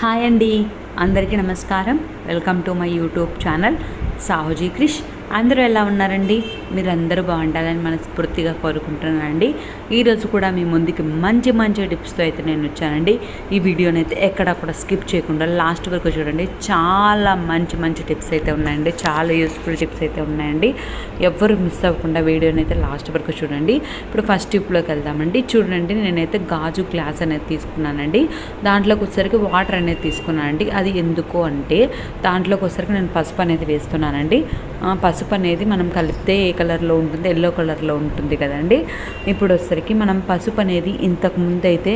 Hi అండి. అందరికీ నమస్కారం. Welcome to my YouTube channel Sahuji Krish. అందరూ ఎలా ఉన్నారండి? మీరు అందరూ బాగుండాలని మనస్ఫూర్తిగా కోరుకుంటున్నానండి. ఈరోజు కూడా మీ ముందుకి మంచి మంచి టిప్స్తో అయితే నేను వచ్చానండి. ఈ వీడియోని అయితే ఎక్కడ కూడా స్కిప్ చేయకుండా లాస్ట్ వరకు చూడండి. చాలా మంచి మంచి టిప్స్ అయితే ఉన్నాయండి. చాలా యూస్ఫుల్ టిప్స్ అయితే ఉన్నాయండి. ఎవ్వరు మిస్ అవ్వకుండా వీడియోని అయితే లాస్ట్ వరకు చూడండి. ఇప్పుడు ఫస్ట్ టిప్లోకి వెళ్దామండి. చూడండి నేనైతే గాజు గ్లాస్ అనేది తీసుకున్నానండి. దాంట్లోకి వచ్చేసరికి వాటర్ అనేది తీసుకున్నానండి. అది ఎందుకు అంటే దాంట్లోకి వచ్చేసరికి నేను పసుపు అనేది వేస్తున్నానండి. పసుపు పసుపు అనేది మనం కలిపితే ఏ కలర్లో ఉంటుంది? ఎల్లో కలర్లో ఉంటుంది కదండి. ఇప్పుడు వచ్చేసరికి మనం పసుపు అనేది ఇంతకు ముందు అయితే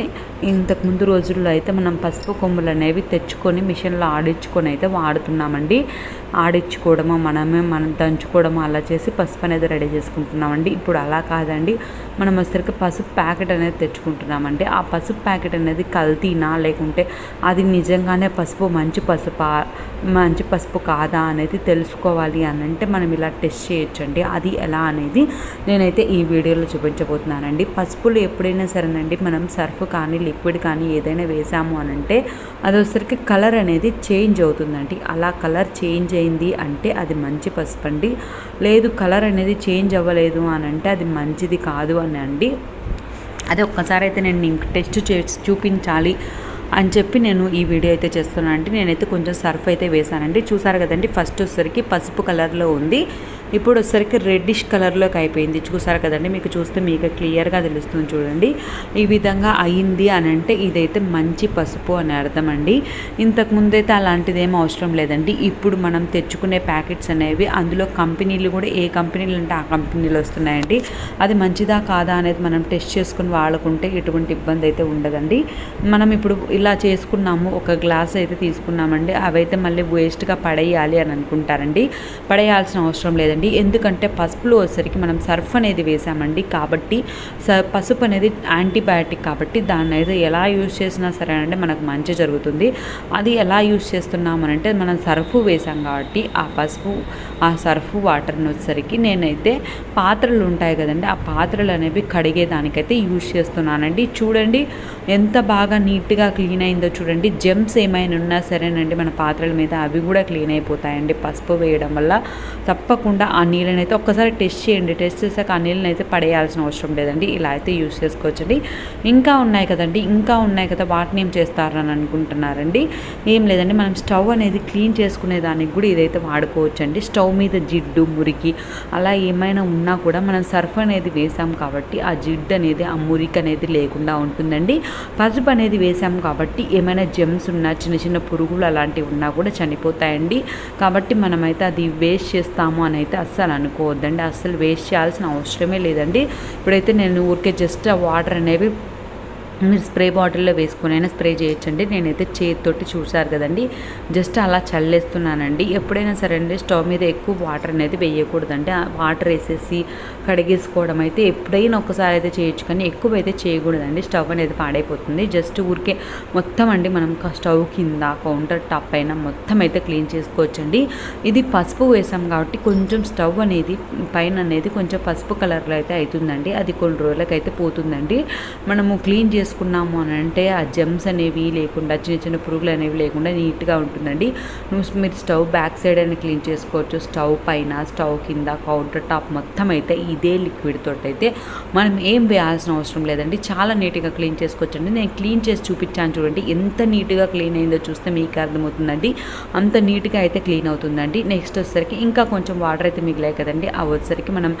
ఇంతకుముందు రోజుల్లో అయితే మనం పసుపు కొమ్ములు అనేవి తెచ్చుకొని మిషన్లో ఆడించుకొని అయితే వాడుతున్నామండి. ఆడించుకోవడము మనమే మనం దంచుకోవడము అలా చేసి పసుపు అనేది రెడీ చేసుకుంటున్నామండి. ఇప్పుడు అలా కాదండి. మనం వచ్చేసరికి పసుపు ప్యాకెట్ అనేది తెచ్చుకుంటున్నామండి. ఆ పసుపు ప్యాకెట్ అనేది కల్తీనా లేకుంటే అది నిజంగానే పసుపు మంచి పసుపు మంచి పసుపు కాదా అనేది తెలుసుకోవాలి అని అంటే మనం ఇలా టెస్ట్ చేయొచ్చండి. అది ఎలా అనేది నేనైతే ఈ వీడియోలో చూపించబోతున్నానండి. పసుపులు ఎప్పుడైనా సరేనండి మనం సర్ఫ్ కానీ లిక్విడ్ కానీ ఏదైనా వేసాము అని అంటే అది వచ్చేసరికి కలర్ అనేది చేంజ్ అవుతుందండి. అలా కలర్ చేంజ్ అయింది అంటే అది మంచి పసుపు అండి. లేదు కలర్ అనేది చేంజ్ అవ్వలేదు అని అంటే అది మంచిది కాదు అని అండి. అదే ఒక్కసారి అయితే నేను ఇంక టెస్ట్ చేసి చూపించాలి అని చెప్పి నేను ఈ వీడియో అయితే చేస్తున్నాను అంటే నేనైతే కొంచెం సర్ఫ్ అయితే వేసానండి చూసారు కదండి ఫస్ట్ వచ్చేసరికి పసుపు కలర్లో ఉంది. ఇప్పుడు వచ్చేసరికి రెడ్డిష్ కలర్లోకి అయిపోయింది. చూసారు కదండి మీకు చూస్తే మీకు క్లియర్గా తెలుస్తుంది చూడండి. ఈ విధంగా అయింది అని అంటే ఇదైతే మంచి పసుపు అని అర్థం అండి. ఇంతకుముందు అయితే అలాంటిది ఏం అవసరం లేదండి. ఇప్పుడు మనం తెచ్చుకునే ప్యాకెట్స్ అనేవి అందులో కంపెనీలు కూడా ఏ కంపెనీలు అంటే ఆ కంపెనీలు వస్తున్నాయండి. అది మంచిదా కాదా అనేది మనం టెస్ట్ చేసుకుని వాడుకుంటే ఎటువంటి ఇబ్బంది అయితే ఉండదండి. మనం ఇప్పుడు ఇలా చేసుకున్నాము ఒక గ్లాస్ అయితే తీసుకున్నామండి. అవైతే మళ్ళీ వేస్ట్గా పడేయాలి అని అనుకుంటారండి. పడేయాల్సిన అవసరం లేదండి. ఎందుకంటే పసుపులో వచ్చేసరికి మనం సర్ఫ్ అనేది వేసామండి. కాబట్టి స పసుపు అనేది యాంటీబయాటిక్ కాబట్టి దాన్ని అయితే ఎలా యూజ్ చేసినా సరే అంటే మనకు మంచి జరుగుతుంది. అది ఎలా యూజ్ చేస్తున్నామనంటే మనం సర్ఫ్ వేసాం కాబట్టి ఆ పసుపు ఆ సర్ఫ్ వాటర్ని వచ్చేసరికి నేనైతే పాత్రలు ఉంటాయి కదండి ఆ పాత్రలు అనేవి కడిగేదానికైతే యూజ్ చేస్తున్నానండి. చూడండి ఎంత బాగా నీట్గా క్లీన్ అయిందో చూడండి. జెమ్స్ ఏమైనా ఉన్నా సరేనండి మన పాత్రల మీద అవి కూడా క్లీన్ అయిపోతాయండి. పసుపు వేయడం వల్ల తప్పకుండా ఆ నీళ్ళని అయితే ఒక్కసారి టెస్ట్ చేయండి. టెస్ట్ చేసాక ఆ నీళ్ళని అయితే పడేయాల్సిన అవసరం లేదండి. ఇలా అయితే యూస్ చేసుకోవచ్చండి. ఇంకా ఉన్నాయి కదండి. ఇంకా ఉన్నాయి కదా వాటిని ఏం చేస్తారని అనుకుంటున్నారండి. ఏం లేదండి. మనం స్టవ్ అనేది క్లీన్ చేసుకునే దానికి కూడా ఇదైతే వాడుకోవచ్చండి. స్టవ్ మీద జిడ్డు మురికి అలా ఏమైనా ఉన్నా కూడా మనం సర్ఫ్ అనేది వేసాం కాబట్టి ఆ జిడ్డు అనేది ఆ మురికి అనేది లేకుండా ఉంటుందండి. పసుపు అనేది వేసాం కాబట్టి ఏమైనా జెమ్స్ ఉన్నా చిన్న చిన్న పురుగులు అలాంటివి ఉన్నా కూడా చనిపోతాయండి. కాబట్టి మనమైతే అది వేస్ట్ చేస్తాము అని అయితే అస్సలు అనుకోవద్దండి. అస్సలు వేస్ట్ చేయాల్సిన అవసరమే లేదండి. ఇప్పుడైతే నేను ఊరికే జస్ట్ ఆ వాటర్ అనేవి మీరు స్ప్రే బాటిల్లో వేసుకుని అయినా స్ప్రే చేయొచ్చండి. నేనైతే చేతితోటి చూశారు కదండి. జస్ట్ అలా చల్లేస్తున్నానండి. ఎప్పుడైనా సరే అండి స్టవ్ మీద ఎక్కువ వాటర్ అనేది వేయకూడదండి. వాటర్ వేసేసి కడిగేసుకోవడం అయితే ఎప్పుడైనా ఒకసారి అయితే చేయొచ్చు. కానీ ఎక్కువ అయితే చేయకూడదండి. స్టవ్ అనేది పాడైపోతుంది. జస్ట్ ఊరికే మొత్తం అండి మనం స్టవ్ కింద కౌంటర్ టాప్ పైన మొత్తం అయితే క్లీన్ చేసుకోవచ్చండి. ఇది పసుపు వేసాం కాబట్టి కొంచెం స్టవ్ అనేది పైన అనేది కొంచెం పసుపు కలర్లో అయితే అవుతుందండి. అది కొన్ని రోజులకైతే పోతుందండి. మనము క్లీన్ చేసుకున్నాము అని అంటే ఆ జెమ్స్ అనేవి లేకుండా చిన్న చిన్న పురుగులు అనేవి లేకుండా నీట్గా ఉంటుందండి. నువ్వు మీరు స్టవ్ బ్యాక్ సైడ్ అయినా క్లీన్ చేసుకోవచ్చు. స్టవ్ పైన స్టవ్ కింద కౌంటర్ టాప్ మొత్తం అయితే ఇదే లిక్విడ్ తోటి అయితే మనం ఏం వేయాల్సిన అవసరం లేదండి. చాలా నీట్గా క్లీన్ చేసుకోవచ్చండి. నేను క్లీన్ చేసి చూపించాను చూడండి. ఎంత నీట్గా క్లీన్ అయిందో చూస్తే మీకు అర్థమవుతుందండి. అంత నీట్గా అయితే క్లీన్ అవుతుందండి. నెక్స్ట్ వచ్చేసరికి ఇంకా కొంచెం వాటర్ అయితే మిగిలాయి కదండి. అవి వచ్చేసరికి మనం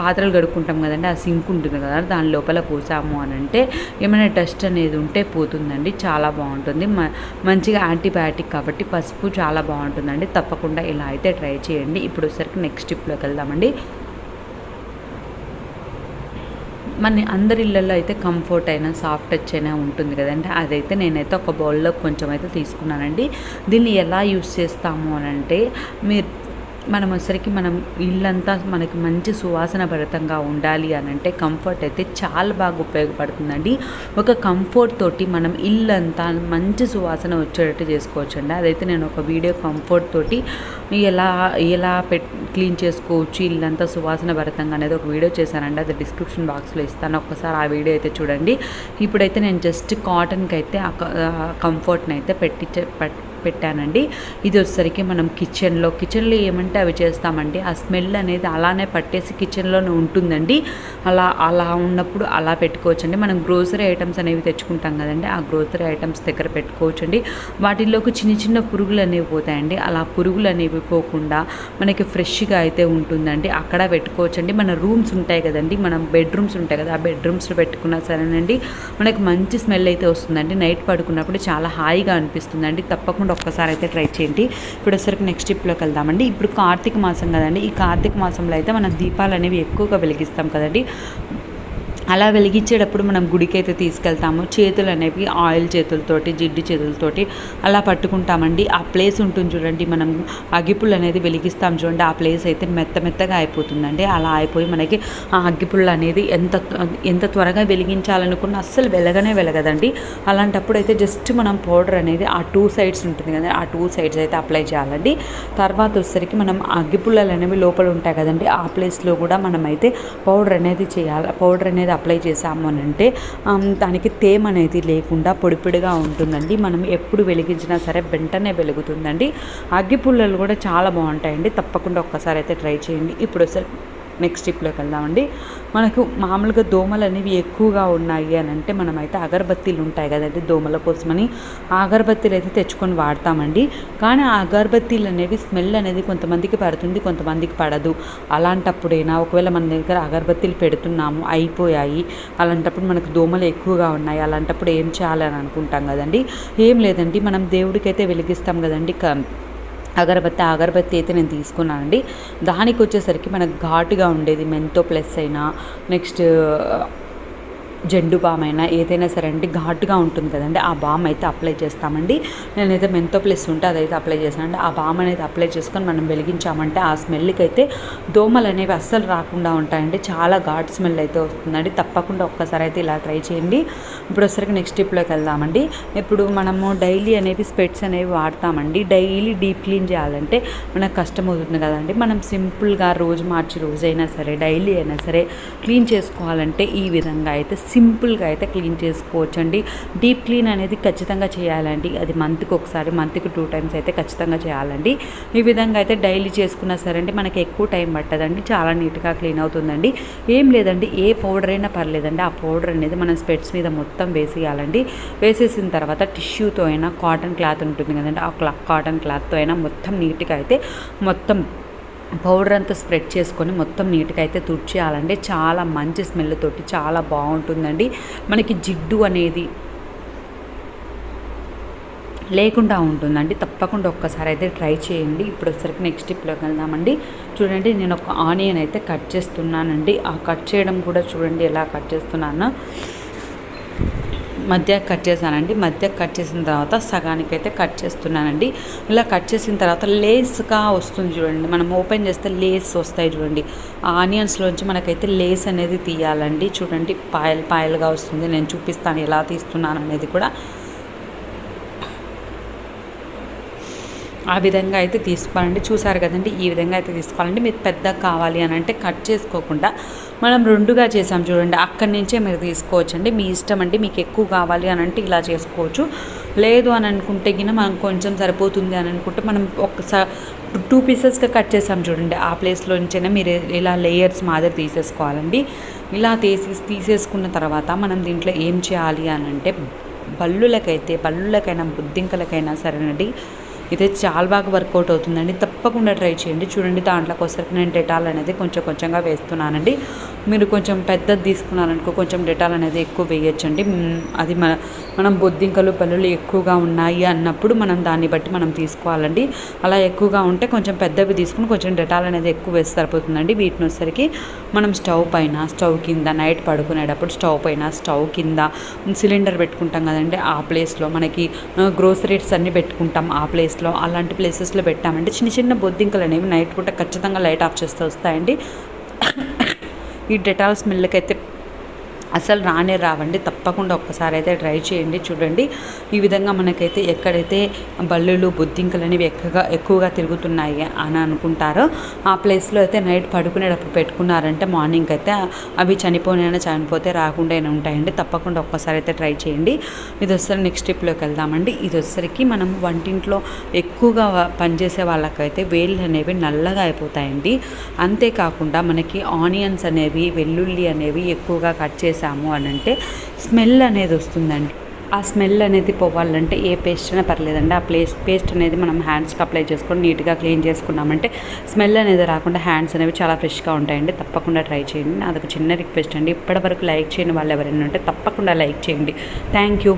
పాత్రలు కడుక్కుంటాం కదండి. ఆ సింక్ ఉంటుంది కదా దాని లోపల పోసాము అని అంటే ఏమైనా డస్ట్ అనేది ఉంటే పోతుందండి చాలా బాగుంటుంది. మ- మంచిగా యాంటీబయాటిక్ కాబట్టి పసుపు చాలా బాగుంటుందండి. తప్పకుండా ఇలా అయితే ట్రై చేయండి. ఇప్పుడు వచ్చేసరికి నెక్స్ట్ స్టిప్లోకి వెళ్దామండి. మన అందరి ఇళ్ళల్లో అయితే కంఫర్ట్ అయినా సాఫ్ట్ టచ్ అయినా ఉంటుంది కదండి. అదైతే నేనైతే ఒక బౌల్లో కొంచెం అయితే తీసుకున్నానండి. దీన్ని ఎలా యూస్ చేస్తాము అని అంటే మీరు మనం వచ్చరికి మనం ఇల్లంతా మనకి మంచి సువాసన భరితంగా ఉండాలి అని అంటే కంఫర్ట్ అయితే చాలా బాగా ఉపయోగపడుతుందండి. ఒక కంఫర్ట్ తోటి మనం ఇల్లంతా మంచి సువాసన వచ్చేటట్టు చేసుకోవచ్చండి. అదైతే నేను ఒక వీడియో కంఫర్ట్ తోటి ఎలా ఎలా పెట్ క్లీన్ చేసుకోవచ్చు ఇల్లంతా సువాసన భరితంగా అనేది ఒక వీడియో చేశానండి. అది డిస్క్రిప్షన్ బాక్స్లో ఇస్తాను. ఒకసారి ఆ వీడియో అయితే చూడండి. ఇప్పుడైతే నేను జస్ట్ కాటన్కి అయితే ఆ కంఫర్ట్ని అయితే పెట్టి పెట్టానండి. ఇది వచ్చేసరికి మనం కిచెన్లో కిచెన్లో ఏమంటే అవి చేస్తామండి. ఆ స్మెల్ అనేది అలానే పట్టేసి కిచెన్లోనే ఉంటుందండి. అలా అలా ఉన్నప్పుడు అలా పెట్టుకోవచ్చండి. మనం గ్రోసరీ ఐటమ్స్ అనేవి తెచ్చుకుంటాం కదండి. ఆ గ్రోసరీ ఐటమ్స్ దగ్గర పెట్టుకోవచ్చండి. వాటిల్లోకి చిన్న చిన్న పురుగులు అనేవి పోతాయండి. అలా పురుగులు అనేవి పోకుండా మనకి ఫ్రెష్గా అయితే ఉంటుందండి. అక్కడ పెట్టుకోవచ్చండి. మన రూమ్స్ ఉంటాయి కదండి. మనం బెడ్రూమ్స్ ఉంటాయి కదా ఆ బెడ్రూమ్స్లో పెట్టుకున్నా సరేనండి. మనకి మంచి స్మెల్ అయితే వస్తుందండి. నైట్ పడుకున్నప్పుడు చాలా హాయిగా అనిపిస్తుందండి. తప్పకుండా తప్పకుండా ఒక్కసారి అయితే ట్రై చేయండి. ఇప్పుడు వచ్చరికి నెక్స్ట్ స్టెప్లోకి వెళ్దామండి. ఇప్పుడు కార్తీక మాసం కదండి. ఈ కార్తీక మాసంలో అయితే మనం దీపాలు అనేవి ఎక్కువగా వెలిగిస్తాం కదండి. అలా వెలిగించేటప్పుడు మనం గుడికి అయితే తీసుకెళ్తాము. చేతులు అనేవి ఆయిల్ చేతులతోటి జిడ్డు చేతులతోటి అలా పట్టుకుంటామండి. ఆ ప్లేస్ ఉంటుంది చూడండి మనం అగ్గిపుల్ అనేది వెలిగిస్తాం చూడండి. ఆ ప్లేస్ అయితే మెత్త మెత్తగా అయిపోతుందండి. అలా అయిపోయి మనకి ఆ అగ్గిపుల్ అనేది ఎంత ఎంత త్వరగా వెలిగించాలనుకున్న అస్సలు వెలగనే వెలగదండి. అలాంటప్పుడు అయితే జస్ట్ మనం పౌడర్ అనేది ఆ టూ సైడ్స్ ఉంటుంది కదా ఆ టూ సైడ్స్ అయితే అప్లై చేయాలండి. తర్వాత వచ్చేసరికి మనం అగ్గిపుల్లలు అనేవి లోపల ఉంటాయి కదండి ఆ ప్లేస్లో కూడా మనం అయితే పౌడర్ అనేది చేయాలి పౌడర్ అనేది అప్లై చేసాము అని అంటే దానికి తేమ అనేది లేకుండా పొడిపిడిగా ఉంటుందండి. మనం ఎప్పుడు వెలిగించినా సరే వెంటనే వెలుగుతుందండి. అగ్గి పుల్లలు కూడా చాలా బాగుంటాయండి. తప్పకుండా ఒక్కసారి అయితే ట్రై చేయండి. ఇప్పుడు నెక్స్ట్ స్టెప్లోకి వెళ్దామండి. మనకు మామూలుగా దోమలు అనేవి ఎక్కువగా ఉన్నాయి అని అంటే మనమైతే అగరబత్తీలు ఉంటాయి కదండి దోమల కోసమని. అగరబత్తీలు అయితే తెచ్చుకొని వాడతామండి. కానీ ఆ అగరబత్తీలు అనేవి స్మెల్ అనేది కొంతమందికి పడుతుంది కొంతమందికి పడదు. అలాంటప్పుడైనా ఒకవేళ మన దగ్గర అగరబత్తీలు పెడుతున్నాము అయిపోయాయి అలాంటప్పుడు మనకు దోమలు ఎక్కువగా ఉన్నాయి అలాంటప్పుడు ఏం చేయాలని అనుకుంటాం కదండి. ఏం లేదండి మనం దేవుడికైతే వెలిగిస్తాం కదండి అగరబత్తి అగరబత్తి అయితే నేను తీసుకున్నానండి దానికి వచ్చేసరికి మనకు ఘాటుగా ఉండేది మెంతో ప్లస్ అయినా నెక్స్ట్ జెండు బామ్ అయినా ఏదైనా సరే అండి ఘాటుగా ఉంటుంది కదండి. ఆ బామ్ అయితే అప్లై చేస్తామండి. నేనైతే మెంతో ప్లస్ ఉంటే అదైతే అప్లై చేశానండి ఆ బామ్ అనేది అప్లై చేసుకొని మనం వెలిగించామంటే ఆ స్మెల్కి అయితే దోమలు అనేవి అస్సలు రాకుండా ఉంటాయండి. చాలా ఘాట్ స్మెల్ అయితే వస్తుందండి. తప్పకుండా ఒక్కసారి అయితే ఇలా ట్రై చేయండి. ఇప్పుడు ఒకసారికి నెక్స్ట్ స్టెప్లోకి వెళ్దామండి. ఇప్పుడు మనము డైలీ అనేవి స్పెట్స్ అనేవి వాడతామండి. డైలీ డీప్ క్లీన్ చేయాలంటే మనకు కష్టం అవుతుంది కదండి. మనం సింపుల్గా రోజు మార్చి రోజైనా సరే డైలీ అయినా సరే క్లీన్ చేసుకోవాలంటే ఈ విధంగా అయితే సింపుల్గా అయితే క్లీన్ చేసుకోవచ్చండి. డీప్ క్లీన్ అనేది ఖచ్చితంగా చేయాలండి. అది మంత్కి ఒకసారి మంత్కి టూ టైమ్స్ అయితే ఖచ్చితంగా చేయాలండి. ఈ విధంగా అయితే డైలీ చేసుకున్నా సరే అండి మనకి ఎక్కువ టైం పట్టదండి. చాలా నీట్గా క్లీన్ అవుతుందండి. ఏం లేదండి ఏ పౌడర్ అయినా పర్లేదండి. ఆ పౌడర్ అనేది మనం స్పెట్స్ మీద మొత్తం వేసేయాలండి. వేసేసిన తర్వాత టిష్యూతో అయినా కాటన్ క్లాత్ ఉంటుంది కదండి ఆ క్లా కాటన్ క్లాత్తో అయినా మొత్తం నీట్గా అయితే మొత్తం పౌడర్ అంతా స్ప్రెడ్ చేసుకొని మొత్తం నీట్గా అయితే తుడిచేయాలండి. చాలా మంచి స్మెల్ తోటి చాలా బాగుంటుందండి. మనకి జిడ్డు అనేది లేకుండా ఉంటుందండి. తప్పకుండా ఒక్కసారి అయితే ట్రై చేయండి. ఇప్పుడు వచ్చరికి నెక్స్ట్ స్టెప్లోకి వెళ్దామండి. చూడండి నేను ఒక ఆనియన్ అయితే కట్ చేస్తున్నానండి. ఆ కట్ చేయడం కూడా చూడండి ఎలా కట్ చేస్తున్నాను. మధ్య కట్ చేశానండి. మధ్య కట్ చేసిన తర్వాత సగానికి అయితే కట్ చేస్తున్నానండి. ఇలా కట్ చేసిన తర్వాత లేస్గా వస్తుంది చూడండి. మనం ఓపెన్ చేస్తే లేస్ వస్తాయి చూడండి. ఆనియన్స్లోంచి మనకైతే లేస్ అనేది తీయాలండి. చూడండి పాయలు పాయలుగా వస్తుంది. నేను చూపిస్తాను ఎలా తీస్తున్నాను అనేది కూడా. ఆ విధంగా అయితే తీసుకోవాలండి. చూసారు కదండి ఈ విధంగా అయితే తీసుకోవాలండి. మీరు పెద్దగా కావాలి అని అంటే కట్ చేసుకోకుండా మనం రెండుగా చేసాం చూడండి. అక్కడి నుంచే మీరు తీసుకోవచ్చండి. మీ ఇష్టం అండి మీకు ఎక్కువ కావాలి అని అంటే ఇలా చేసుకోవచ్చు. లేదు అని అనుకుంటే గిన మనం కొంచెం సరిపోతుంది అని అనుకుంటే మనం ఒకసారి టూ పీసెస్గా కట్ చేసాం చూడండి. ఆ ప్లేస్లో నుంచైనా మీరు ఇలా లేయర్స్ మాదిరి తీసేసుకోవాలండి. ఇలా తీసి తీసేసుకున్న తర్వాత మనం దీంట్లో ఏం చేయాలి అని అంటే బల్లులకైతే బల్లులకైనా బుద్ధింకలకైనా సరేనండి. ఇది చాలా బాగా వర్కౌట్ అవుతుందండి. తప్పకుండా ట్రై చేయండి. చూడండి దాంట్లోకి వచ్చరికి నేను డెటాల్ అనేది కొంచెం కొంచెంగా వేస్తున్నానండి. మీరు కొంచెం పెద్దది తీసుకున్నారనుకో కొంచెం డెటాల్ అనేది ఎక్కువ వేయొచ్చండి. అది మన మనం బొద్దింకలు పల్లులు ఎక్కువగా ఉన్నాయి అన్నప్పుడు మనం దాన్ని బట్టి మనం తీసుకోవాలండి. అలా ఎక్కువగా ఉంటే కొంచెం పెద్దవి తీసుకుని కొంచెం డెటాల్ అనేది ఎక్కువ వేసి సరిపోతుందండి. వీటిని వచ్చేసరికి మనం స్టవ్ పైన స్టవ్ కింద నైట్ పడుకునేటప్పుడు స్టవ్ పైన స్టవ్ కింద సిలిండర్ పెట్టుకుంటాం కదండి. ఆ ప్లేస్లో మనకి గ్రోసరీస్ అన్నీ పెట్టుకుంటాం ఆ ప్లేస్లో. అలాంటి ప్లేసెస్లో పెట్టామంటే చిన్న చిన్న బొద్దింకలు అనేవి నైట్ పూట ఖచ్చితంగా లైట్ ఆఫ్ చేస్తూ వస్తాయండి. ఈ డెటాల్ స్మెల్కి అయితే అసలు రానే రావండి. తప్పకుండా ఒక్కసారి అయితే ట్రై చేయండి చూడండి. ఈ విధంగా మనకైతే ఎక్కడైతే బల్లులు బొద్దింకలు అనేవి ఎక్కువగా ఎక్కువగా తిరుగుతున్నాయి అని అనుకుంటారో ఆ ప్లేస్లో అయితే నైట్ పడుకునేటప్పుడు పెట్టుకున్నారంటే మార్నింగ్ అయితే అవి చనిపోయినా చనిపోతే రాకుండా ఉంటాయండి. తప్పకుండా ఒక్కసారి అయితే ట్రై చేయండి. ఇది వచ్చేసరికి నెక్స్ట్ స్టెప్లోకి వెళ్దామండి. ఇది వచ్చేసరికి మనం వంటింట్లో ఎక్కువగా పనిచేసే వాళ్ళకైతే వేళ్ళు అనేవి నల్లగా అయిపోతాయండి. అంతేకాకుండా మనకి ఆనియన్స్ అనేవి వెల్లుల్లి అనేవి ఎక్కువగా కట్ చేసి చేసాము అని అంటే స్మెల్ అనేది వస్తుందండి. ఆ స్మెల్ అనేది పోవాలంటే ఏ పేస్ట్ అయినా పర్లేదండి. ఆ ప్లేస్ పేస్ట్ అనేది మనం హ్యాండ్స్కి అప్లై చేసుకొని నీట్గా క్లీన్ చేసుకున్నామంటే స్మెల్ అనేది రాకుండా హ్యాండ్స్ అనేవి చాలా ఫ్రెష్గా ఉంటాయండి. తప్పకుండా ట్రై చేయండి. అదొక చిన్న రిక్వెస్ట్ అండి. ఇప్పటివరకు లైక్ చేయని వాళ్ళు ఎవరైనా ఉంటే తప్పకుండా లైక్ చేయండి. Thank you.